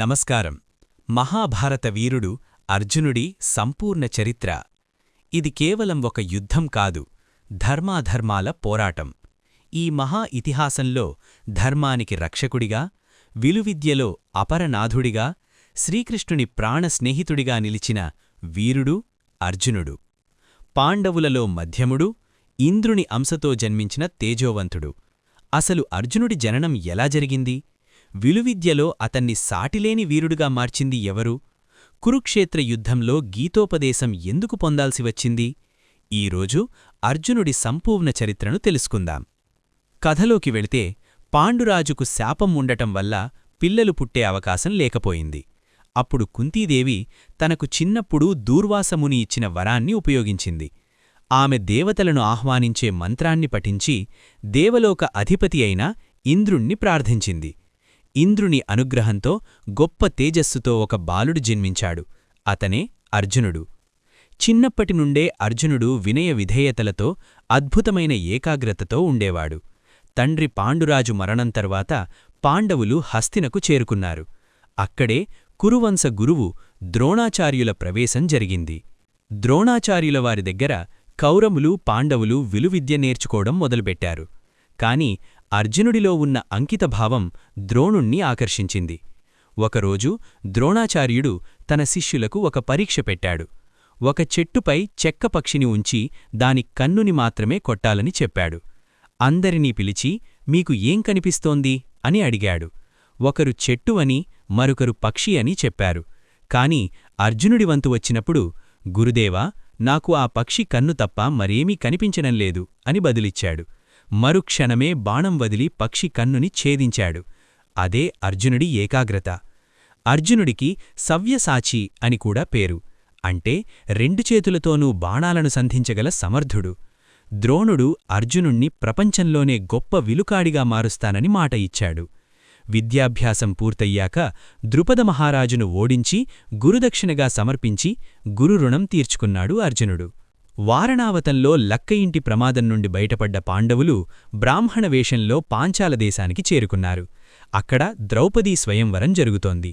నమస్కారం. మహాభారత వీరుడు అర్జునుడి సంపూర్ణ చరిత్ర. ఇది కేవలం ఒక యుద్ధం కాదు ధర్మాధర్మాల పోరాటం. ఈ మహా ఇతిహాసంలో ధర్మానికి రక్షకుడిగా విలువిద్యలో అపరనాథుడిగా శ్రీకృష్ణుని ప్రాణ స్నేహితుడిగా నిలిచిన వీరుడు అర్జునుడు. పాండవులలో మధ్యముడు ఇంద్రుని అంశతో జన్మించిన తేజోవంతుడు. అసలు అర్జునుడి జననం ఎలా జరిగింది? విలువిద్యలో అతన్ని సాటిలేని వీరుడుగా మార్చింది ఎవరు? కురుక్షేత్ర యుద్ధంలో గీతోపదేశం ఎందుకు పొందాల్సి వచ్చింది? ఈరోజు అర్జునుడి సంపూర్ణ చరిత్రను తెలుసుకుందాం. కథలోకి వెళితే పాండురాజుకు శాపం ఉండటం వల్ల పిల్లలు పుట్టే అవకాశం లేకపోయింది. అప్పుడు కుంతీదేవి తనకు చిన్నప్పుడు దూర్వాసముని ఇచ్చిన వరాన్ని ఉపయోగించింది. ఆమె దేవతలను ఆహ్వానించే మంత్రాన్ని పఠించి దేవలోక అధిపతి అయిన ఇంద్రుణ్ణి ప్రార్థించింది. ఇంద్రుని అనుగ్రహంతో గొప్ప తేజస్సుతో ఒక బాలుడు జన్మించాడు. అతనే అర్జునుడు. చిన్నప్పటి నుండే అర్జునుడు వినయ విధేయతలతో అద్భుతమైన ఏకాగ్రతతో ఉండేవాడు. తండ్రి పాండురాజు మరణం తర్వాత పాండవులు హస్తినకు చేరుకున్నారు. అక్కడే కురువంశ గురువు ద్రోణాచార్యుల ప్రవేశం జరిగింది. ద్రోణాచార్యుల వారి దగ్గర కౌరములు పాండవులు విలువిద్య నేర్చుకోవడం మొదలుపెట్టారు. కాని అర్జునుడిలో ఉన్న అంకితభావం ద్రోణుణ్ణి ఆకర్షించింది. ఒకరోజు ద్రోణాచార్యుడు తన శిష్యులకు ఒక పరీక్ష పెట్టాడు. ఒక చెట్టుపై చెక్క పక్షిని ఉంచి దాని కన్నుని మాత్రమే కొట్టాలని చెప్పాడు. అందరినీ పిలిచి మీకు ఏం కనిపిస్తోంది? అని అడిగాడు. ఒకరు చెట్టు అని మరొకరు పక్షి అని చెప్పారు. కాని అర్జునుడి వంతు వచ్చినప్పుడు గురుదేవా నాకు ఆ పక్షి కన్ను తప్ప మరేమీ కనిపించడం లేదు అని బదిలిచ్చాడు. మరుక్షణమే బాణం వదిలి పక్షి కన్నుని ఛేదించాడు. అదే అర్జునుడి ఏకాగ్రత. అర్జునుడికి సవ్యసాచి అని కూడా పేరు. అంటే రెండు చేతులతోనూ బాణాలను సంధించగల సమర్థుడు. ద్రోణుడు అర్జునుణ్ణి ప్రపంచంలోనే గొప్ప విలుకాడిగా మారుస్తానని మాట ఇచ్చాడు. విద్యాభ్యాసం పూర్తయ్యాక ద్రుపద మహారాజును ఓడించి గురుదక్షిణగా సమర్పించి గురురుణం తీర్చుకున్నాడు అర్జునుడు. వారణావతంలో లక్కయింటి ప్రమాదం నుండి బయటపడ్డ పాండవులు బ్రాహ్మణ వేషంలో పాంచాల దేశానికి చేరుకున్నారు. అక్కడ ద్రౌపదీ స్వయంవరం జరుగుతోంది.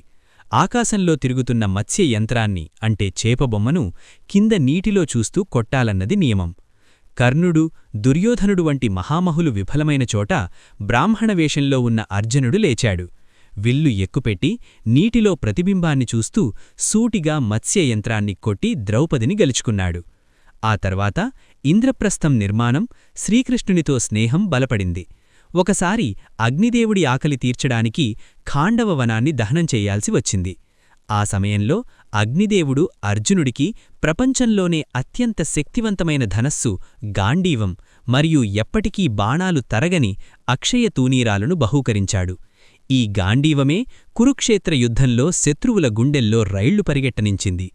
ఆకాశంలో తిరుగుతున్న మత్స్య యంత్రాన్ని అంటే చేపబొమ్మను కింద నీటిలో చూస్తూ కొట్టాలన్నది నియమం. కర్ణుడు దుర్యోధనుడు వంటి మహామహులు విఫలమైన చోట బ్రాహ్మణ వేషంలో ఉన్న అర్జునుడు లేచాడు. విల్లు ఎక్కుపెట్టి నీటిలో ప్రతిబింబాన్ని చూస్తూ సూటిగా మత్స్య యంత్రాన్ని కొట్టి ద్రౌపదిని గెలుచుకున్నాడు. ఆ తర్వాత ఇంద్రప్రస్థం నిర్మాణం శ్రీకృష్ణునితో స్నేహం బలపడింది. ఒకసారి అగ్నిదేవుడి ఆకలి తీర్చడానికి ఖాండవ వనాన్ని దహనం చేయాల్సి వచ్చింది. ఆ సమయంలో అగ్నిదేవుడు అర్జునుడికి ప్రపంచంలోనే అత్యంత శక్తివంతమైన ధనస్సు గాండీవం మరియు ఎప్పటికీ బాణాలు తరగని అక్షయ తూనీరాలను బహూకరించాడు. ఈ గాండీవమే కురుక్షేత్ర యుద్ధంలో శత్రువుల గుండెల్లో రైళ్ళు పరిగెట్టనించింది.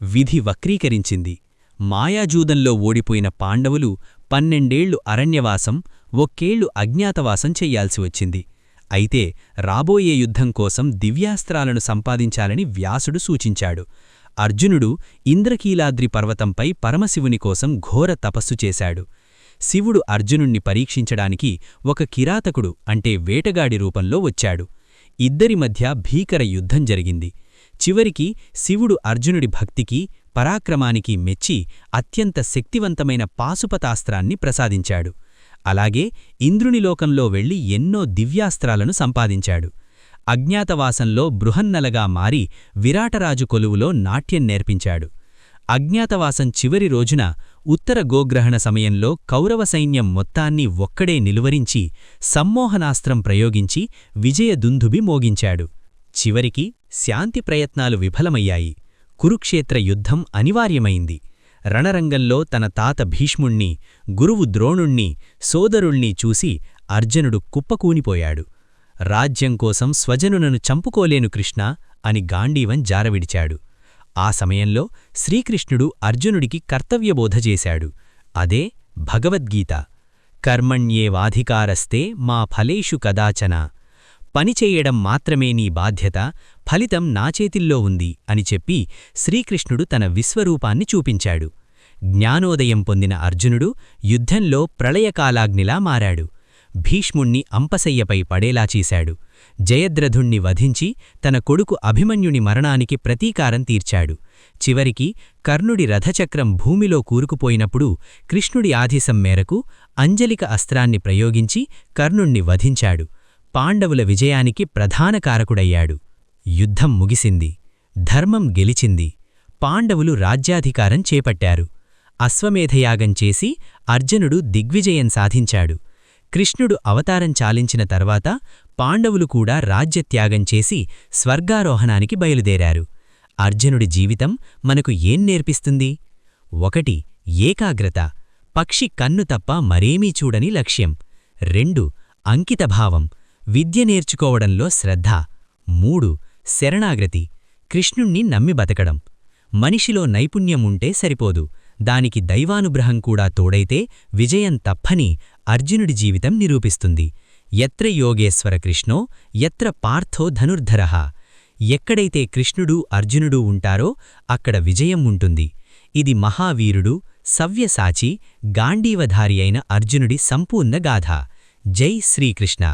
విధి వక్రీకరించింది. మాయాజూదంలో ఓడిపోయిన పాండవులు పన్నెండేళ్ళు అరణ్యవాసం ఒక్కేళ్ళు అజ్ఞాతవాసం చెయ్యాల్సి వచ్చింది. అయితే రాబోయే యుద్ధం కోసం దివ్యాస్త్రాలను సంపాదించాలని వ్యాసుడు సూచించాడు. అర్జునుడు ఇంద్రకీలాద్రి పర్వతంపై పరమశివుని కోసం ఘోర తపస్సు చేశాడు. శివుడు అర్జునుణ్ణి పరీక్షించడానికి ఒక కిరాతకుడు అంటే వేటగాడి రూపంలో వచ్చాడు. ఇద్దరి మధ్య భీకర యుద్ధం జరిగింది. చివరికి శివుడు అర్జునుడి భక్తికి పరాక్రమానికి మెచ్చి అత్యంత శక్తివంతమైన పాశుపతాస్త్రాన్ని ప్రసాదించాడు. అలాగే ఇంద్రునిలోకంలో వెళ్ళి ఎన్నో దివ్యాస్త్రాలను సంపాదించాడు. అజ్ఞాతవాసంలో బృహన్నలగా మారి విరాటరాజు కొలువులో నాట్యం నేర్పించాడు. అజ్ఞాతవాసం చివరి రోజున ఉత్తర గోగ్రహణ సమయంలో కౌరవ సైన్యం మొత్తాన్ని ఒక్కడే నిలువరించి సమ్మోహనాస్త్రం ప్రయోగించి విజయదుందుబి మోగించాడు. చివరికి శాంతి ప్రయత్నాలు విఫలమయ్యాయి. కురుక్షేత్ర యుద్ధం అనివార్యమైంది. రణరంగంలో తన తాత భీష్ముణ్ణి గురువు ద్రోణుణ్ణి సోదరుణ్ణి చూసి అర్జునుడు కుప్పకూనిపోయాడు. రాజ్యం కోసం స్వజనునను చంపుకోలేను కృష్ణ అని గాంధీవన్ జారవిడిచాడు. ఆ సమయంలో శ్రీకృష్ణుడు అర్జునుడికి కర్తవ్యబోధ చేశాడు. అదే భగవద్గీత. కర్మణ్యేవాధికారస్తే మా ఫలేషు కదాచన. పనిచేయడం మాత్రమే నీ బాధ్యత ఫలితం నా చేతిల్లో ఉంది అని చెప్పి శ్రీకృష్ణుడు తన విశ్వరూపాన్ని చూపించాడు. జ్ఞానోదయం పొందిన అర్జునుడు యుద్ధంలో ప్రళయకాలాగ్నిలా మారాడు. భీష్ముణ్ణి అంపశయ్యపై పడేలా చేశాడు. జయద్రథుణ్ణి వధించి తన కొడుకు అభిమన్యుని మరణానికి ప్రతీకారం తీర్చాడు. చివరికి కర్ణుడి రథచక్రం భూమిలో కూరుకుపోయినప్పుడు కృష్ణుడి ఆదేశం మేరకు అంజలిక అస్త్రాన్ని ప్రయోగించి కర్ణుణ్ణి వధించాడు. పాండవుల విజయానికి ప్రధాన కారకుడయ్యాడు. యుద్ధం ముగిసింది. ధర్మం గెలిచింది. పాండవులు రాజ్యాధికారం చేపట్టారు. అశ్వమేధయాగం చేసి అర్జునుడు దిగ్విజయం సాధించాడు. కృష్ణుడు అవతారం చాలించిన తర్వాత పాండవులు కూడా రాజ్యత్యాగం చేసి స్వర్గారోహణానికి బయలుదేరారు. అర్జునుడి జీవితం మనకు ఏం నేర్పిస్తుంది? ఒకటి ఏకాగ్రత. పక్షి కన్ను తప్ప మరేమీ చూడని లక్ష్యం. రెండు అంకితభావం. విద్య నేర్చుకోవడంలో శ్రద్ధ. మూడు శరణాగ్రతి కృష్ణుణ్ణి నమ్మి బతకడం. మనిషిలో నైపుణ్యముంటే సరిపోదు. దానికి దైవానుగ్రహం కూడా తోడైతే విజయం తప్పని అర్జునుడి జీవితం నిరూపిస్తుంది. ఎత్ర యోగేశ్వర కృష్ణో ఎత్ర పార్థో ధనుర్ధరః. ఎక్కడైతే కృష్ణుడు అర్జునుడు ఉంటారో అక్కడ విజయం ఉంటుంది. ఇది మహావీరుడు సవ్యసాచి గాంధీవధారి అయిన అర్జునుడి సంపూర్ణ గాథ. జై శ్రీకృష్ణ.